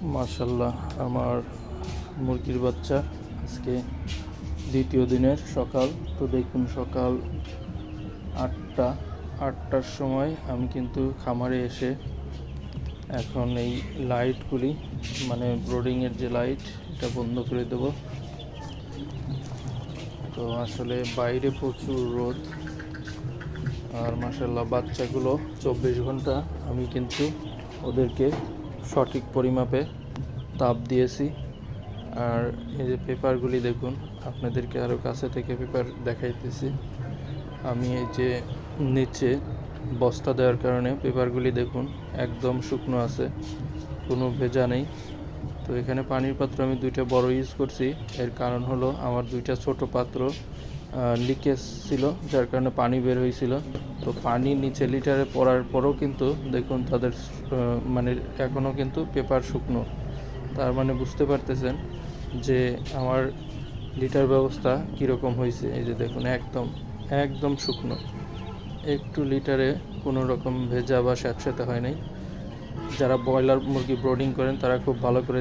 মাশাল্লাহ আমার মুরগির বাচ্চা আজকে দ্বিতীয় দিনের সকাল। তো দেখুন সকাল আটটা, আটটার সময় আমি কিন্তু খামারে এসে এখন এই লাইটগুলি মানে ব্রোডিংয়ের যে লাইট এটা বন্ধ করে দেব। তো আসলে বাইরে প্রচুর রোদ। আর মাসাল্লাহ বাচ্চাগুলো চব্বিশ ঘণ্টা আমি কিন্তু ওদেরকে সঠিক পরিমাপে তাপ দিয়েছি। আর এই যে পেপারগুলি দেখুন, আপনাদেরকে আরও কাছে থেকে পেপার দেখাইতেছি। আমি এই যে নিচে বস্তা দেওয়ার কারণে পেপারগুলি দেখুন, একদম শুকনো আছে, কোনো ভেজা নেই। তো এখানে পানির পাত্র আমি দুইটা বড় ইউজ করছি। এর কারণ হলো আমার দুইটা ছোট পাত্র লিকেজ ছিল, যার কারণে পানি বের হয়েছিল। তো পানি নিচে লিটারে পড়ার পরও কিন্তু দেখুন তাদের মানে এখনও কিন্তু পেপার শুকনো। তার মানে বুঝতে পারতেছেন যে আমার লিটার ব্যবস্থা কীরকম হয়েছে। এই যে দেখুন, একদম একদম শুকনো। একটু লিটারে কোনো রকম ভেজা বা স্যাঁতস্যাঁতে হয় নাই। যারা ব্রয়লার মুরগি ব্রোডিং করেন, তারা খুব ভালো করে